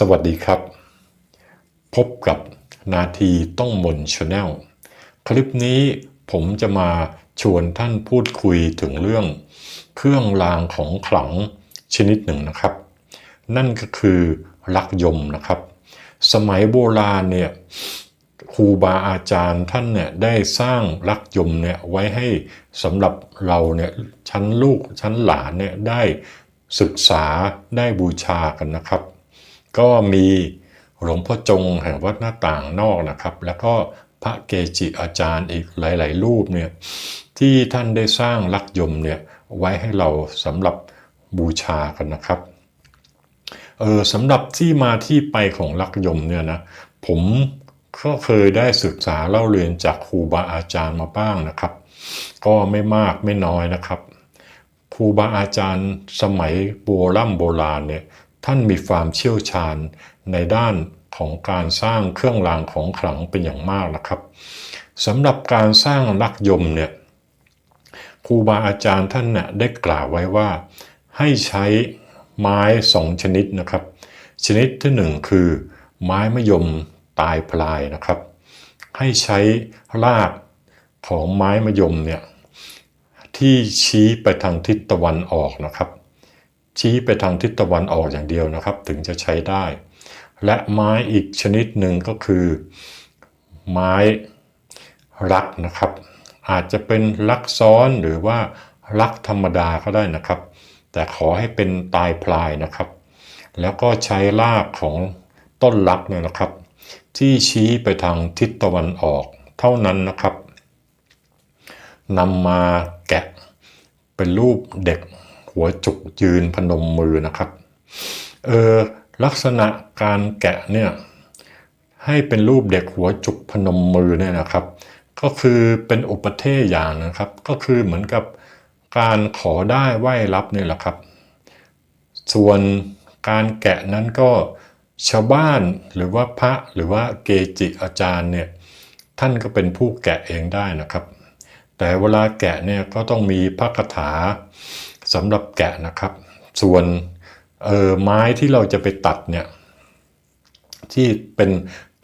สวัสดีครับ พบกับนาทีต้องมนชาแนลคลิปนี้ผมจะมาชวนท่านพูดคุยถึงเรื่อง เครื่องรางของขลังชนิดหนึ่งนะครับ นั่นก็คือลักยมนะครับ สมัยโบราณเนี่ยครูบาอาจารย์ท่านเนี่ยได้สร้างลักยมเนี่ยไว้ให้สำหรับเราเนี่ยชั้นลูกชั้นหลานเนี่ยได้ศึกษาได้บูชากันนะครับ ก็มีหลวงพ่อจงแห่งวัดหน้าต่างนอกนะครับ แล้วก็พระเกจิอาจารย์อีกหลาย ๆ รูปเนี่ยที่ท่านได้สร้างลักยมเนี่ยไว้ให้เราสำหรับบูชากันนะครับเออสำหรับที่มาที่ไปของลักยมเนี่ยนะผมก็เคยได้ศึกษาเล่าเรียนจากครูบาอาจารย์มาบ้างนะครับ ก็ไม่มากไม่น้อยนะครับครูบาอาจารย์สมัยโบรโบราณเนี่ย ท่านมีความเชี่ยวชาญในด้านของการสร้างเครื่องรางของขลังเป็นอย่างมากนะครับสำหรับการสร้างลักยมเนี่ยครูบาอาจารย์ท่านน่ยได้กล่าวไว้ว่า ให้ใช้ไม้สองชนิดนะครับ ชนิดที่หนึ่งคือไม้มะยมตายพลายนะครับ ให้ใช้รากของไม้มะยมเนี่ยที่ชี้ไปทางทิศตะวันออกนะครับ ชี้ไปทางทิศตะวันออกอย่างเดียวนะครับ ถึงจะใช้ได้ และไม้อีกชนิดหนึ่งก็คือ ไม้รักนะครับ อาจจะเป็นรักซ้อนหรือว่ารักธรรมดาก็ได้นะครับ แต่ขอให้เป็นตายพลายนะครับ แล้วก็ใช้รากของต้นรักเนี่ยนะครับ ที่ชี้ไปทางทิศตะวันออกเท่านั้นนะครับนำมาแกะเป็นรูปเด็ก หัวจุกยืนพนมมือนะครับ เออลักษณะการแกะเนี่ยให้เป็นรูปเด็กหัวจุกพนมมือเนี่ยนะครับ ก็คือเป็นอุปเทศอย่างนะครับ ก็คือเหมือนกับการขอได้ไหว้รับเนี่ยแหละครับ ส่วนการแกะนั้นก็ชาวบ้านหรือว่าพระหรือว่าเกจิอาจารย์เนี่ยท่านก็เป็นผู้แกะเองได้นะครับ แต่เวลาแกะเนี่ยก็ต้องมีพระคาถา สำหรับแกะนะครับ ส่วนเออไม้ที่เราจะไปตัดเนี่ยที่เป็น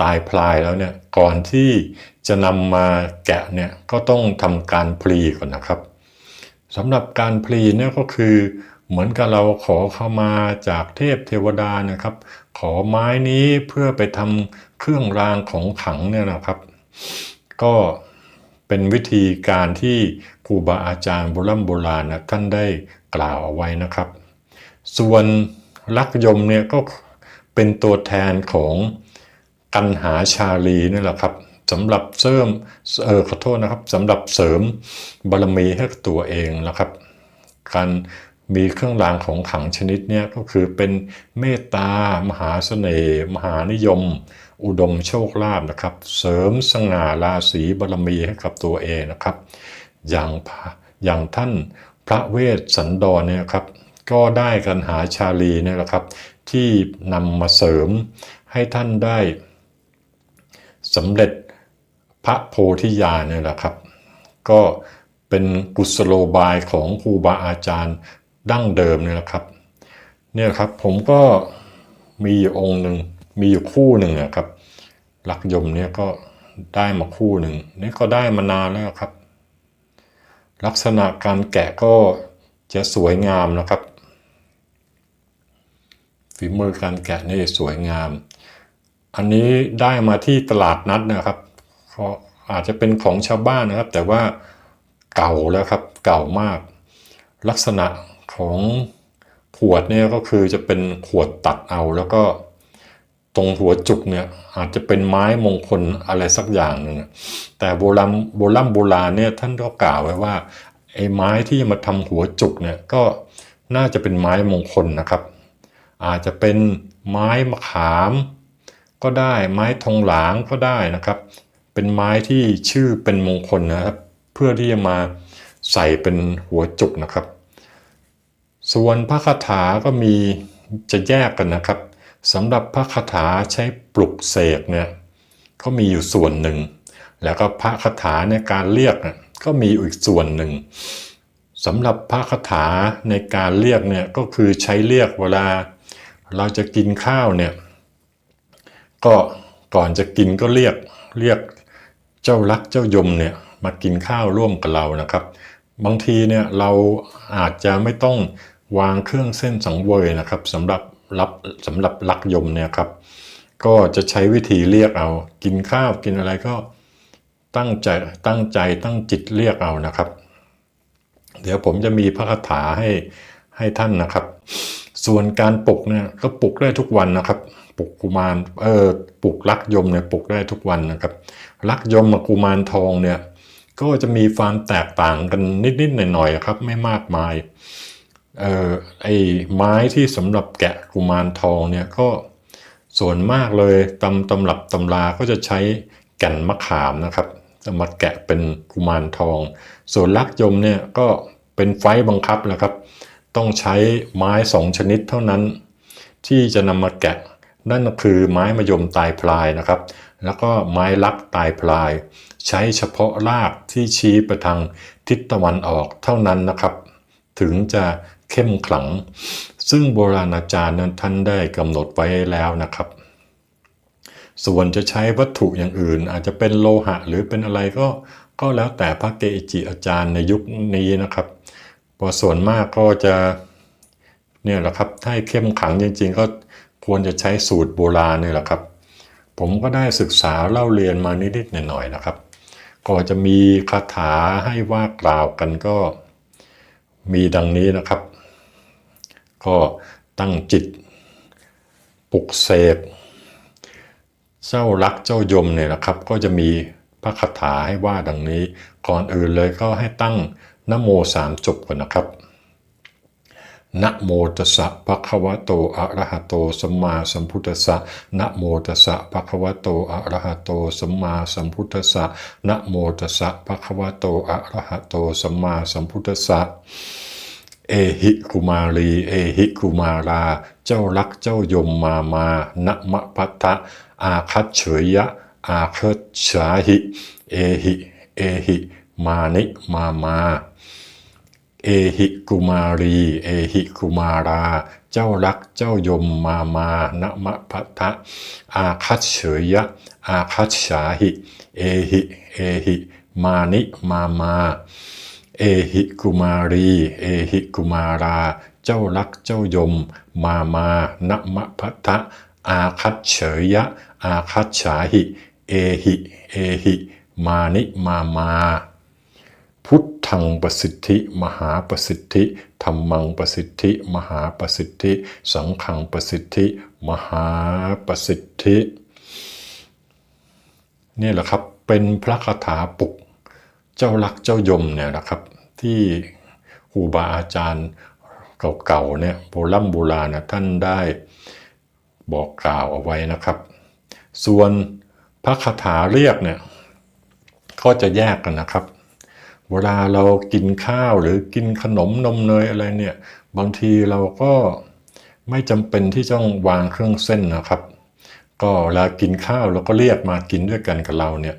ตายพลายแล้วเนี่ยก่อนที่จะนำมาแกะเนี่ยก็ต้องทำการพลีก่อนนะครับสำหรับการพลีเนี่ยก็คือเหมือนกับเราขอเข้ามาจากเทพเทวดานะครับ ขอไม้นี้เพื่อไปทำเครื่องรางของขังเนี่ยนะครับ ก็เป็นวิธีการที่ รูบาอาจารย์โบราณโบราณนะท่านได้กล่าวเอาไว้นะครับ ส่วนลักยมเนี่ยก็เป็นตัวแทนของกันหาชาลีนี่แหละครับสำหรับเสริมเออขอโทษนะครับสำหรับเสริมบารมีให้ตัวเองนะครับ การมีเครื่องรางของขังชนิดเนี้ยก็คือเป็นเมตตามหาเสน่ห์มหานิยม อุดมโชคลาภนะครับ เสริมสง่าราศีบารมีให้กับตัวเองนะครับ อย่างอย่างท่านพระเวสสันดรเนี่ยครับก็ได้กันหาชาลีเนี่ยแหละครับที่นำมาเสริมให้ท่านได้สำเร็จพระโพธิญาณเนี่ยแหละครับ ก็เป็นกุศโลบายของครูบาอาจารย์ดั้งเดิมเนี่ยแหละครับเนี่ยครับผมก็มีอยู่องค์หนึ่งมีอยู่คู่หนึ่งนะครับหลักยมเนี่ยก็ได้มาคู่หนึ่งนี่ก็ได้มานานแล้วครับ ลักษณะการแกะก็จะสวยงามนะครับ ฝีมือการแกะนี่สวยงาม อันนี้ได้มาที่ตลาดนัดนะครับก็อาจจะเป็นของชาวบ้านนะครับ แต่ว่าเก่าแล้วครับเก่ามาก ลักษณะของขวดเนี่ยก็คือจะเป็นขวดตัดเอาแล้วก็ ตรงหัวจุกเนี่ยอาจจะเป็นไม้มงคลอะไรสักอย่างหนึ่งแต่โบราณโบราณโบราณเนี่ยท่านก็กล่าวไว้ว่าไอ้ไม้ที่มาทำหัวจุกเนี่ยก็น่าจะเป็นไม้มงคลนะครับ อาจจะเป็นไม้มะขามก็ได้ไม้ทองหลางก็ได้นะครับ เป็นไม้ที่ชื่อเป็นมงคลนะครับ เพื่อที่จะมาใส่เป็นหัวจุกนะครับ ส่วนพระคาถาก็มีจะแยกกันนะครับ สำหรับพระคาถาใช้ปลุกเสกเนี่ยก็มีอยู่ส่วนหนึ่ง แล้วก็พระคาถาในการเรียกเนี่ยก็มีอีกส่วนหนึ่งสำหรับพระคาถาในการเรียกเนี่ยก็คือใช้เรียกเวลา เราจะกินข้าวเนี่ยก็ก่อนจะกินก็เรียกเรียกเจ้ารักเจ้ายมเนี่ยมากินข้าวร่วมกับเรานะครับ บางทีเนี่ยเราอาจจะไม่ต้องวางเครื่องเส้นสังเวยนะครับสำหรับ รับสำหรับรักยมเนี่ยครับ ก็จะใช้วิธีเรียกเอา กินข้าวกินอะไรก็ตั้งใจตั้งใจตั้งจิตเรียกเอานะครับ เดี๋ยวผมจะมีพระคาถาให้ให้ท่านนะครับ ส่วนการปลุกเนี่ยก็ปลุกได้ทุกวันนะครับปลุกกุมารเออปลุกลักยมเนี่ยปลุกได้ทุกวันนะครับลักยมกับกุมารทองเนี่ยก็จะมีความแตกต่างกันนิดๆหน่อยๆครับไม่มากมาย เออไอไม้ที่สำหรับแกะกุมารทองเนี่ยก็ส่วนมากเลยตำตำรับตำราก็จะใช้แก่นมะขามนะครับจะมาแกะเป็นกุมารทอง ส่วนลักยมเนี่ยก็เป็นไฟบังคับแหละครับ ต้องใช้ไม้สองชนิดเท่านั้น ที่จะนำมาแกะ นั่นคือไม้มะยมตายพลายนะครับ แล้วก็ไม้ลักตายพลาย ใช้เฉพาะรากที่ชี้ไปทางทิศตะวันออกเท่านั้นนะครับ ถึงจะ เข้มขลัง ซึ่งโบราณอาจารย์นั้นท่านได้กำหนดไว้แล้วนะครับ ส่วนจะใช้วัตถุอย่างอื่น อาจจะเป็นโลหะหรือเป็นอะไรก็ก็แล้วแต่พระเกจิอาจารย์ในยุคนี้นะครับพอส่วนมากก็จะเนี่ยแหละครับถ้าเข้มขังจริง ๆ ก็ควรจะใช้สูตรโบราณนี่แหละครับ ผมก็ได้ศึกษาเล่าเรียนมานิดๆหน่อยๆนะครับ ก็จะมีคาถาให้ว่ากล่าวกันก็มีดังนี้นะครับ ก็ตั้งจิตปลุกเสกเจ้ารักเจ้ายมเนี่ยนะครับ ก็จะมีพระคาถาให้ว่าดังนี้ ก่อนอื่นเลยก็ให้ตั้งนโมสามจบก่อนนะครับนะโมตัสสะภะคะวะโตอะระหะโตสัมมาสัมพุทธัสสะนะโมตัสสะภะคะวะโตอะระหะโตสัมมาสัมพุทธัสสะนะโมตัสสะภะคะวะโตอะระหะโตสัมมาสัมพุทธัสสะ เอหิกุมารี เอหิกุมารา เจ้ารักเจ้ายมมามานะมะพัทธะอาคัตเฉยยะ อาคัตฉาหิ เอหิ เอหิ มานิมามาเอหิกุมารี เอหิกุมารา เจ้ารักเจ้ายมมามานะมะพัทธะอาคัตเฉยยะ อาคัตฉาหิ เอหิ เอหิ มานิมามา เอหิกุมารี เอหิกุมารา เจ้ารักเจ้ายม มา มานะมะพัทะ อาคัตเฉยยะ อาคัตฉาหิ เอหิ เอหิ มานิมามา พุทธังประสิทธิ มหาประสิทธิธรรมังประสิทธิ มหาประสิทธิ สังฆังประสิทธิ มหาประสิทธิ นี่แหละครับ เป็นพระคาถาปลุก เจ้ารักเจ้ายมเนี่ยนะครับ ที่ครูบาอาจารย์เก่าๆเนี่ยโบราณโบราณนะท่านได้บอกกล่าวเอาไว้นะครับ ส่วนพระคาถาเรียกเนี่ยก็จะแยกกันนะครับ เวลาเรากินข้าวหรือกินขนมนมเนยอะไรเนี่ยบางทีเราก็ไม่จำเป็นที่ต้องวางเครื่องเส้นนะครับ ก็เวลากินข้าวเราก็เรียกมากินด้วยกันกับเราเนี่ย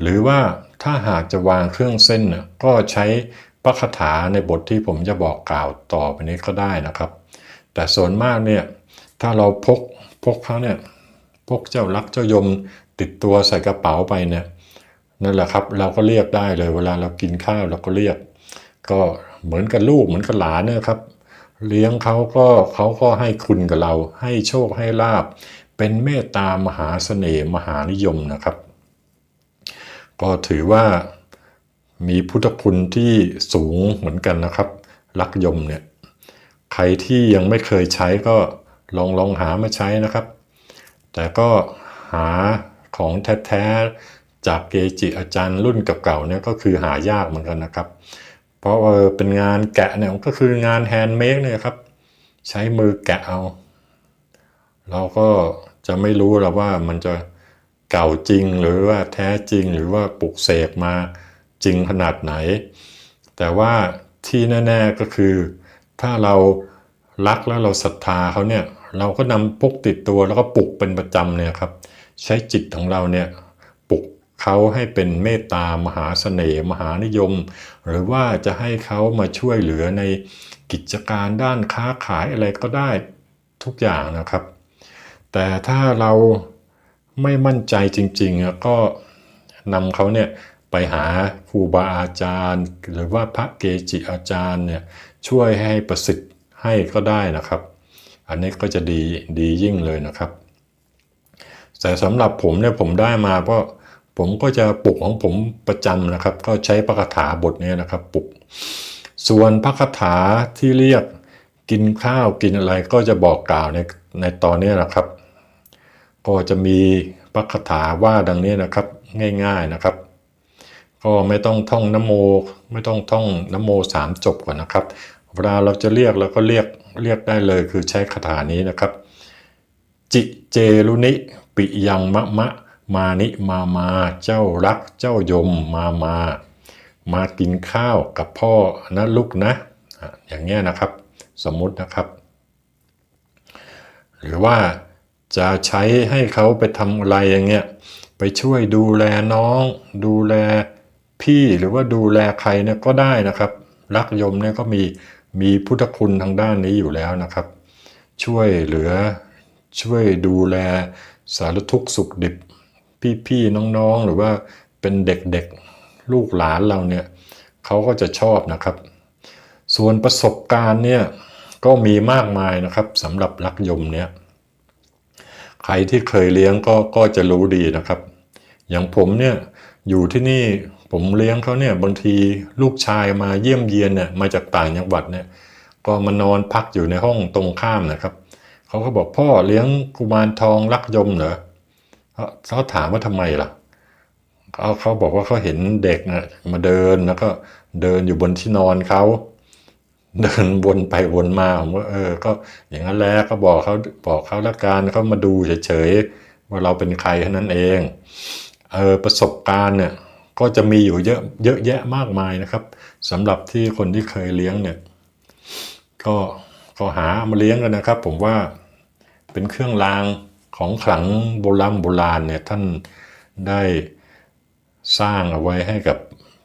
หรือว่า ถ้าหากจะวางเครื่องเส้นน่ยก็ใช้พระคาถาในบทที่ผมจะบอกกล่าวต่อไปนี้ก็ได้นะครับ แต่ส่วนมากเนี่ยถ้าเราพกพกเขาเนี่ยพกเจ้ารักเจ้ายมติดตัวใส่กระเป๋าไปเนี่ยนั่นแหละครับเราก็เรียกได้เลย เวลาเรากินข้าวเราก็เรียก ก็เหมือนกับลูกเหมือนกับหลานเนี่ยครับ เลี้ยงเขาก็เขาก็ให้คุณกับเรา ให้โชคให้ลาบ เป็นเมตตามหาเสน่ห์มหานิยมนะครับ ก็ถือว่ามีพุทธคุณที่สูงเหมือนกันนะครับ ลักยมเนี่ย ใครที่ยังไม่เคยใช้ก็ลองลองหามาใช้นะครับ แต่ก็หาของแท้ๆจากเกจิอาจารย์รุ่นเก่าๆเนี่ยก็คือหายากเหมือนกันนะครับ เพราะเป็นงานแกะเนี่ยก็คืองานแฮนด์เมดเนี่ยครับ ใช้มือแกะเอา เราก็จะไม่รู้หรอกว่ามันจะ เก่าจริงหรือว่าแท้จริงหรือว่าปลุกเสกมาจริงขนาดไหน แต่ว่าที่แน่ ๆก็คือ ถ้าเรารักแล้วเราศรัทธาเขาเนี่ยเราก็นำพกติดตัวแล้วก็ปลุกเป็นประจำเนี่ยครับใช้จิตของเราเนี่ยปลุกเขาให้เป็นเมตตามหาเสน่ห์มหานิยม หรือว่าจะให้เขามาช่วยเหลือในกิจการด้านค้าขายอะไรก็ได้ทุกอย่างนะครับ แต่ถ้าเรา ไม่มั่นใจจริงๆก็นำเขาเนี่ยไปหาครูบาอาจารย์ หรือว่าพระเกจิอาจารย์เนี่ยช่วยให้ประสิทธิ์ให้ก็ได้นะครับ อันนี้ก็จะดีดียิ่งเลยนะครับ แต่สำหรับผมเนี่ยผมได้มาก็ผมก็จะปลุกของผมประจำนะครับ ก็ใช้พระคาถาบทนี้นะครับปลุก ส่วนพระคาถาที่เรียกกินข้าวกินอะไรก็จะบอกกล่าวในในตอนนี้นะครับ ก็จะมีพระคาถาว่าดังนี้นะครับง่ายๆนะครับ ก็ไม่ต้องท่องนโมไม่ต้องท่องนโมสามจบก่อนนะครับเวลาเราจะเรียกเราก็เรียกเรียกได้เลยคือใช้คาถานี้นะครับ จิเจรุนิ ปิยังมะมะ มานิมามา เจ้ารักเจ้ายมมามา มากินข้าวกับพ่อนะลูกนะ อย่างเงี้ยนะครับ สมมุตินะครับ หรือว่า จะใช้ให้เขาไปทำอะไรอย่างเงี้ยไปช่วยดูแลน้อง ดูแลพี่หรือว่าดูแลใครเนี่ยก็ได้นะครับ รักยมเนี่ยก็มีมีพุทธคุณทางด้านนี้อยู่แล้วนะครับ ช่วยเหลือช่วยดูแลสารทุกข์สุขดิบ พี่ๆน้องๆ หรือว่าเป็นเด็กๆลูกหลานเราเนี่ยเขาก็จะชอบนะครับ ส่วนประสบการณ์เนี่ยก็มีมากมายนะครับสำหรับรักยมเนี่ย ใครที่เคยเลี้ยงก็ก็จะรู้ดีนะครับ อย่างผมเนี่ยอยู่ที่นี่ผมเลี้ยงเขาเนี่ยบางทีลูกชายมาเยี่ยมเยียนเนี่ยมาจากต่างจังหวัดเนี่ยก็มานอนพักอยู่ในห้องตรงข้ามนะครับเขาก็บอกพ่อเลี้ยงกุมารทองรักยมเหรอเขาถามว่าทำไมล่ะเขาเขาบอกว่าเขาเห็นเด็กนะมาเดินแล้วก็เดินอยู่บนที่นอนเขา เดินวนไปวนมาผมว่าเออ ก็อย่างนั้นแหละก็บอกเขาบอกเขาละกันเขามาดูเฉยๆว่าเราเป็นใครแค่นั้นเองเออประสบการณ์เนี่ยก็จะมีอยู่เยอะเยอะแยะมากมายนะครับสำหรับที่คนที่เคยเลี้ยงเนี่ย ก็ก็หามาเลี้ยงกันนะครับ ผมว่าเป็นเครื่องรางของขลังโบราณโบราณเนี่ยท่านได้สร้างเอาไว้ให้กับ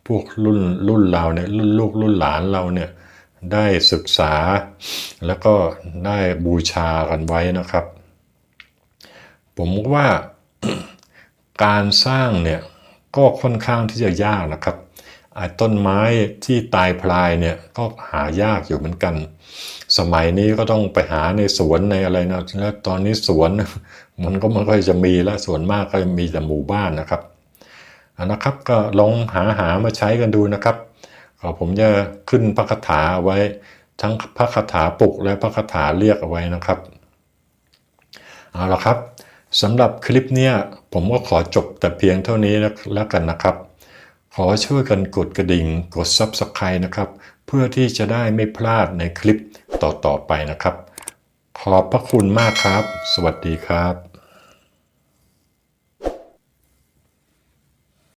พวกรุ่นรุ่นเราเนี่ยรุ่นลูกรุ่นหลานเราเนี่ย ได้ศึกษา แล้วก็ได้บูชากันไว้นะครับ ผมว่าการสร้างเนี่ยก็ค่อนข้างที่จะยากนะครับต้นไม้ที่ตายพลายเนี่ยก็หายากอยู่เหมือนกัน สมัยนี้ก็ต้องไปหาในสวนในอะไรนะแล้วตอนนี้สวนมันก็ไม่ค่อยจะมีแล้วส่วนมากก็มีแต่หมู่บ้านนะครับนะครับ ก็ลองหาหามาใช้กันดูนะครับ ผมจะขึ้นพระคาถาเอาไว้ ทั้งพระคาถาปลุกและพระคาถาเรียกเอาไว้นะครับเอาละครับสำหรับคลิปเนี้ยผมก็ขอจบแต่เพียงเท่านี้แล้วกันนะครับ ขอช่วยกันกดกระดิ่งกด Subscribe นะครับ เพื่อที่จะได้ไม่พลาดในคลิปต่อๆไปนะครับ ขอบพระคุณมากครับ สวัสดีครับ